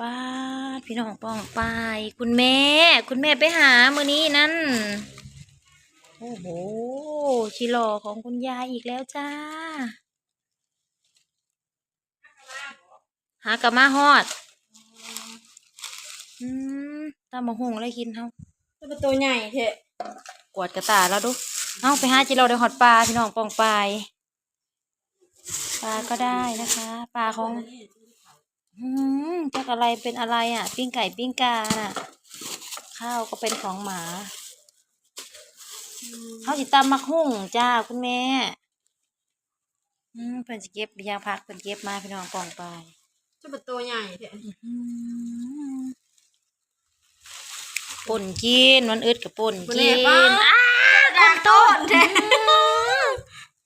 ป้าดพี่น้องป้องไปคุณแม่ คุณแม่ไปหามื้อนี้นั่น โอ้โหชิโลอของคุณยายอีกแล้วจ้า หากะมาฮอด อืมตามมาหงเลยกินเฮาเป็นตัวใหญ่เถอะกวดกระตาแล้วดู เอาไปหาจิโร่เดี๋ยวหอดปลาพี่น้องปองปลายปลาก็ได้นะคะ ปลาของ อืมจากอะไรเป็นอะไรอะ ปิ้งไก่ปิ้งกาน่ะ ข้าวก็เป็นของหมาเขาจิตามมักหุ่งจ้าคุณแม่ อืมเพิ่นสิเก็บยางพักเพิ่นเก็บมาพี่น้องปองปลายจะเป็นตัวใหญ่เถอะอืมป่นกินวันอึดกับป่นกินดังต้นเถอะ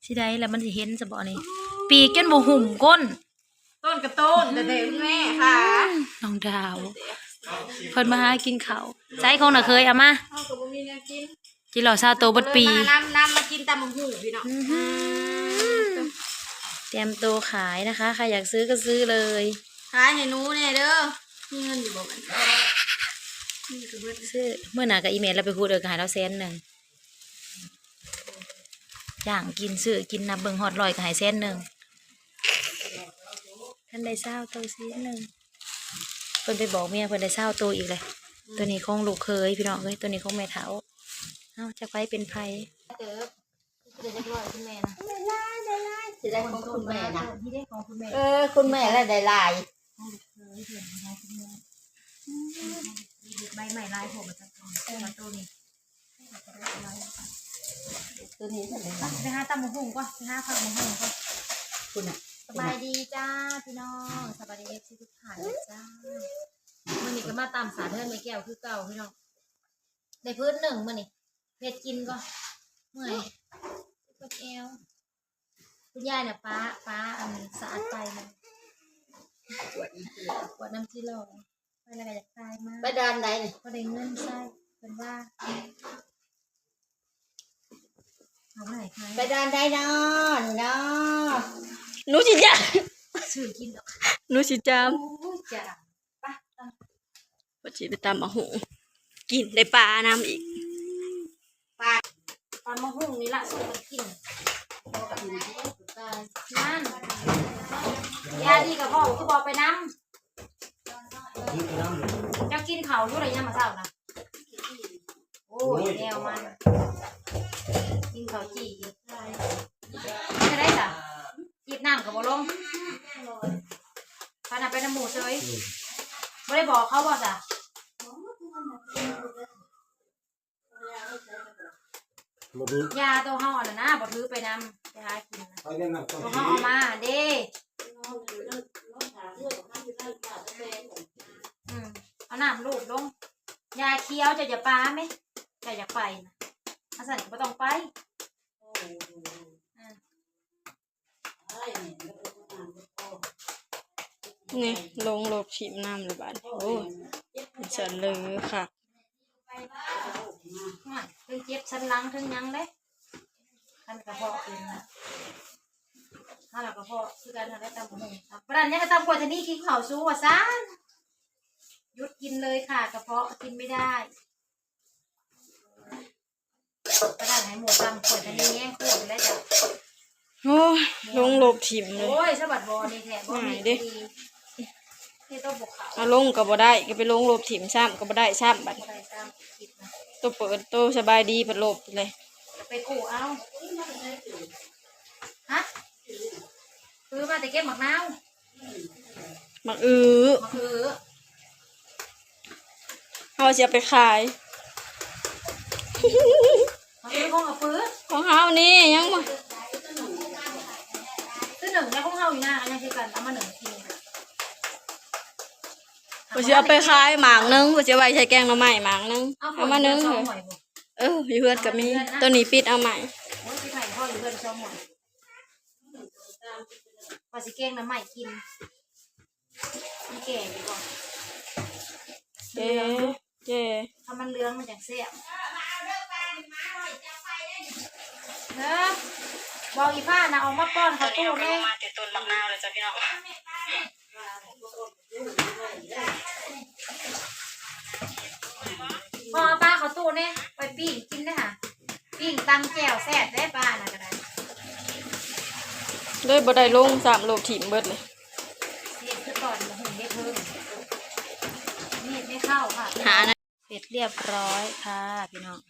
สิได้แล้วมันสิเห็นจะบ่นี่ปีกจนบ่หุ่มก้น ต้นกับต้นแต่เด็กแม่ค่ะน้องดาว เพิ่นมาหากินข้าวใจของน่ะเคยเอามาเขากับบ่มีแนวกินจิหล่อซาโตวเบัดปีเลยมานำนำมากินตามมังหูพี่น้องอื้อหือเตรียมตัวขายนะคะใครอยากซื้อก็ซื้อเลย ขายให้หนูเนี่ยเด้อมีเงินอยู่บ่มันนี่ก็เบิดซื้อเมื่อหน่ะกับอีเมลเราไปพูดเออขายเราแสนหนึ่งอย่างกินซื้อกินนับเบิ่งฮอดลอยก็ใหายแสนหนึ่งท่า นได้เศร้าตัวซีหนึ่งเพิ่นไปบอกเมียเพิ่นได้เศร้าตัวอีกเลย ตัวนี้ของลูกเคยพี่น้องเอ้ยตัวนี้ของแม่เฒ่าเอ้าจะไปเป็นไผเติบเดี๋ยวจะรอยคุณแม่นะสิได้ของคุณแม่นะที่ได้ของคุณแม่เออคุณแม่ละได้หลายใบใหม่ลายผมมาจากตรงเออตัวนี้ตัวนี้เท่าไหร่นะไปหาตำมะฮุ่งก่อนไปหาผักมะฮุ่งก่อนคุณอะ สบายดีจ้าพี่น้องสบายดีเอฟซีทุกท่านเลยจ้ามื่อนี้ก็มาตามสาเทินไม่แก้วคือเก่าพี่น้องในพื้นหนึ่งมื่อนี้เพชรกินก็เมื่อยปวดเอวคุณยายเนี่ยป้าป้าอันสะอาดไปเลยปวดน้ำที่หลอไปแล้วก็อยากตายมากไปดานใดนี่ก็ได้เงินใช่เป็นว่าเอาไหนคะไปดานใดเนาะนี่เนาะ หนูสิจ้าซื้อกินดอกหนูสิจามโอ้ยจ้าไปตามว่าสิไปตามมังหูกินได้ปลาน้ำอีกตอนมะฮุ่งนี่ละสู้กันกินนั่นยาดีกับพ่อคือบอกไปน้ำเจะกินเขาอยู่ไรยังมาเศร้านะโอ้ยแนวมัน กินเขาวจีกินอะไรจะได้จ้ะจี บน้ำกับบอลงพานาไปน้ำหมูเฉยไม่ได้บอกเขาบอกจ้ะมาดูยาตัวห่อน่ะนะบอถือไปนำไปหากินนะไปเล่นน้ำต้นตัวห่อเอามาเด้อืมเอาน้ำลูกลง ยาเคี้ยวจะอย่าปาไหมจะอย่าไปนะอาสันก็บ่ต้องไปอืม นี่ลงโลบชิมน้ำเลยบาดโอ้ยเสร็จเลยค่ะไม่ถึงเจ็บสันหลังถึงหยังเด้ท่านกระเพาะเองนะถ้าเรากระเพาะคือการทำได้ตามหงครับประเด็นนี้ก็ตามกว่าจะนี่กินข้าวสู้ว่าซ่านหยุดกินเลยค่ะ กระเพาะกินไม่ได้ประเด็นไหนหมูตามกว่าจะนี่แย่งคู่ไปแล้วจ้ะโอ้ยลงโลบถิ่มเลย โอ้ยสะบัดบอนี่แท้บ่มีไห นดิดีนี่ต้องบกเขาเอาลงก็บ่ได้ก็ไปลงโลบถิ่มซ้ำก็บ่ได้ซ้ำบัดอะไรตามคิดนะตัวเปิดตัวสบายดีเปิดโลบเลยจะไปกู้เอาฮะซื้อมาแต่เก็บหมักนาวมักอือมาคือเฮาสิเอาไปขายมาคือของเอาปื้อของเฮานี่ยังบ่คือหนึ่งในของเฮาอยู่หน้าอันนี้คือกันเอามาหนึ่งที บ่สิเอาไปขายหมากนึงบ่สิเอาไว้ใช้แกงหน่อไม้หมากนึงเอาเอามานึงสเลองยหน่อยบ่เอออยู่เฮือนก็มีตัวนี้ปิดเอาใหม่โอ้ยพี่ไผ่พ่ออยู่เพื่อนสองหน่อยปลาสิเก้งน้ำใหม่กินนี่แก่ดีกว่าเจ๊เจ๊ถ้ามันเหลื้องมันจะเสียบเนอะบอกอีฟ้านะเอามาป้อนตอเขานนี้ตู้เราก็แน่ลงมาติดต้นมะนาวเลยจ้ะพี่น้อง เขาตู้แน่ไปปิ้งกินได้ค่ะปิ้งตังแจ่วแซ่บได้ป้านะก็ได้เลยบ่ได้ลงสามโลถิ่มเบิดเลยเสียคือก่อนมาหุ่นได้เพิ่มนี่ไม่เข้าค่ะหานะเสร็จเรียบร้อยค่ะพี่น้อง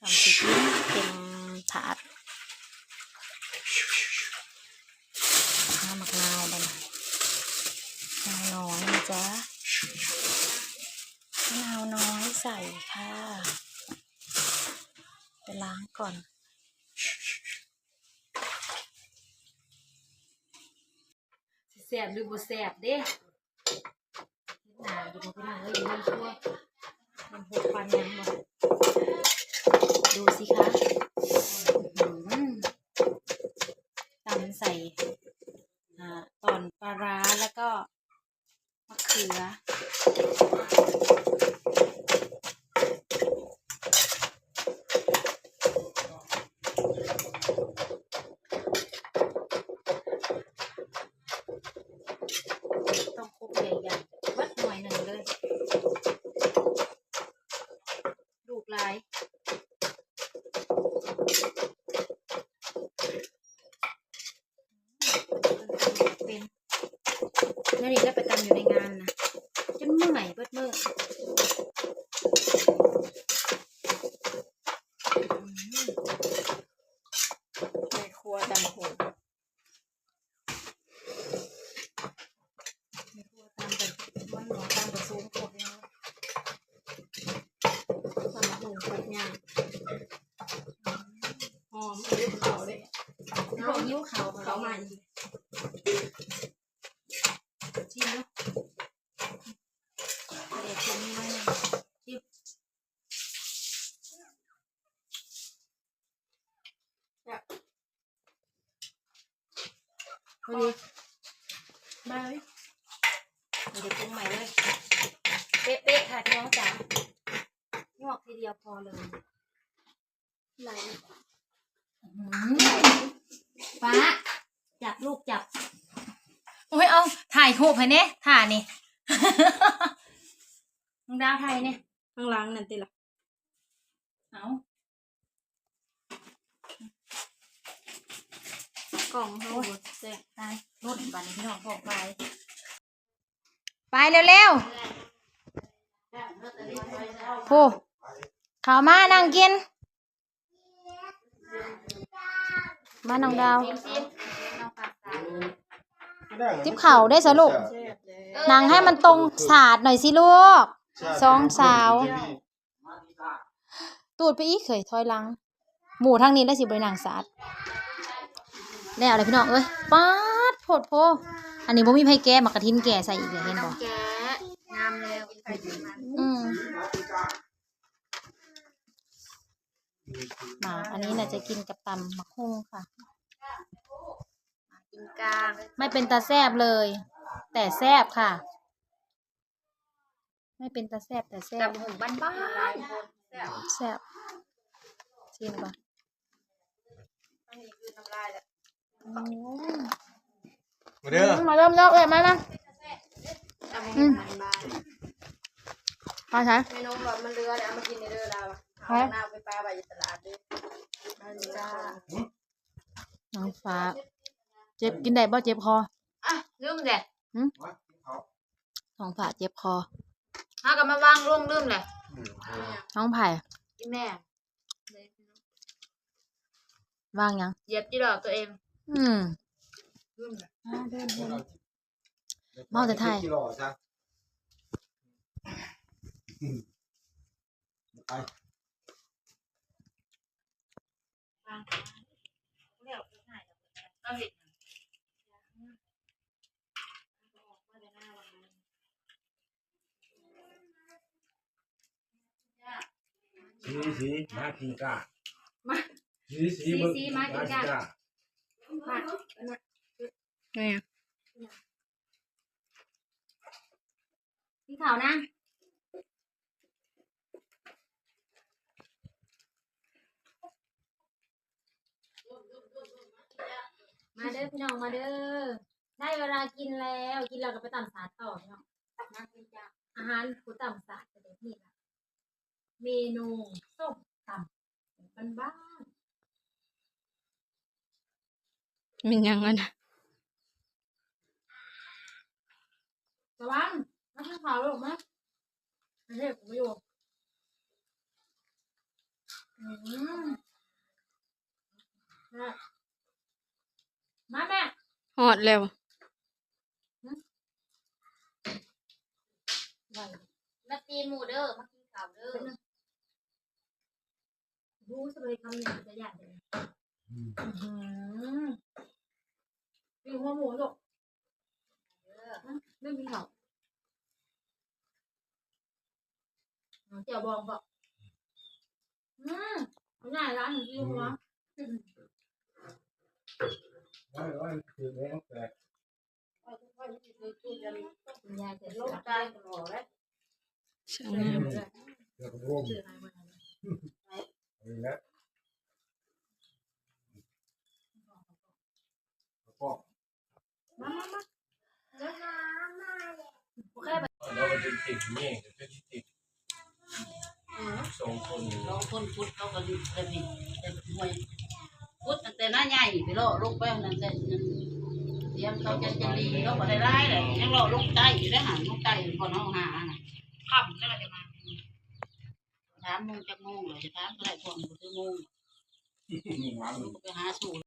สามสิบนิ้วเต็มถาดน้ำมะนาวบันมะนาวน้อยนะจ๊ะมะนาวน้อย ใส่ค่ะไปล้างก่อน แสบหรือบ่แสบเด้หนาดูบ่พี่น้องเอ้ยอยู่ในชั่ว เบิดมืออืมในครัวดำโหดไม่กลัวตามแบบมันหนอตามแบบสูงโคตรเลยนะสำหรับหมูปัดย่างหอมเอาลูกเขาเลยเอายิ้วเขาเขามาอีก ชิมดูเด็กชิมนี่ไว้หน่อยชิมพอดี มาเลย เดี๋ยวปรุงใหม่ เลยเป๊ะๆค่ะพี่น้องจ๋างอกทีเดียวพอเลยไหลฟ้า จับลูกจับ โอ้ยเอาถ่ายรูปให้เนี่ยถ่ายนี่น้องดาวถ่ายเนี่ยข้างหล่างนั่นติล่ะเอากล่องเขาบดแซ่บตายรถบันพี่น้องบอกไป ไปเร็วๆผู้ข่าวมานั่งกิน มาน้องดาวทิปเข่าได้สรุปแซ่บเลยนางให้มันตรงศาสตร์หน่อยสิลูกสองสาว ตูดไปอีกเคยถอยหลัง หมู่ทางนี้ได้สิบรินางศาสตร์แล้วอะไรพี่น้องเอ้ยป๊าดโพดโพ อันนี้บ่มีไผแก้มักกะทินแก่ใส่อีกเลยเห็นบ่แกะงามแล้วใครจะมาอืมมาอันนี้น่ะจะกินกับตำมะฮุ่งค่ะ กินกลางไม่เป็นตาแซบเลย แต่แซบค่ะ ไม่เป็นตาแซบแต่แซแต่บหมูบ้านบ้านๆแซ่บแซบชิมก่อน อันนี้คือน้ำลายแหละ อืม มาเด้อมาเริ่มเริ่มเลยมามาแต่หมูอืมบ้านมาใช้ๆเมนูแบบมันเรือแล้วเอามากินในเรือเราอะครัเอาบหน้าไปปลาใบตลาดด้วยนั่นจ้าน้องฟ้า เจ็บกินได้บ่เจ็บคออะลืมเลยน้องผ่าเจ็บคอถ้ากันมาวางร่วงลืมเลยน้องไผ่อีแม่ว่างยังเหยียบจีดอกตัวเอง อืม ลืมเลยเมาแต่ไทย กิโลซะไปเอาสิสีสีมาขีกามาสีสีเบิ่งสีมาขีกา มาเนี่ยพี่ขาวนะมาเด้อพี่น้องมาเด้อได้เวลากินแล้วกินแล้วก็ไปตำสาดต่อพี่น้องมากินจ้าอาหารกูตำสาดประเดี๋ยวนี้ละเมนูส้มตำบ้านบ้านมีหยังอะนะ ๆตะวันมาทานข้าวลูกมั้ยไม่ใช่กูไม่อยู่อืมนะมาแม่ฮอดแล้วไหวมาตีหมูเด้อมากินข้าวเด้อรู้สบายคำหนึ่งจะอยากเลยอืมอื้อหือมีหัวหมูลูก ไม่มีเขาเอาเจียวบองบอกอืมง่ายร้านหนึ่งกิโลวะไว้ไว้คือแรงแต่คุณยายเสร็จลแล้วงใจกันหมดแล้วช่างเดี๋งามยวเดี๋ยวก็ร่วมซื้ออะไรมาเอาอีกแล้วแล้วก็มามามา เราก็จะติดนี่จะติดสองคนลองคนพุทธเขาก็อยู่แต่บิดแต่มวยพุทธตั้งแต่หน้าใหญ่ไปละลงไปนั่นแต่นั่นเตรียมเขาจะจะดีเขาก็ได้ร้ายเลยยังลาะลงใต้อยู่ได้หันลงใต้ก่อนน้องหาน่ะค่ำแล้วจะมาถามมงจากมงเลยจะถามก็ได้พวกมันคือโมงหนึ่งไปหาสู่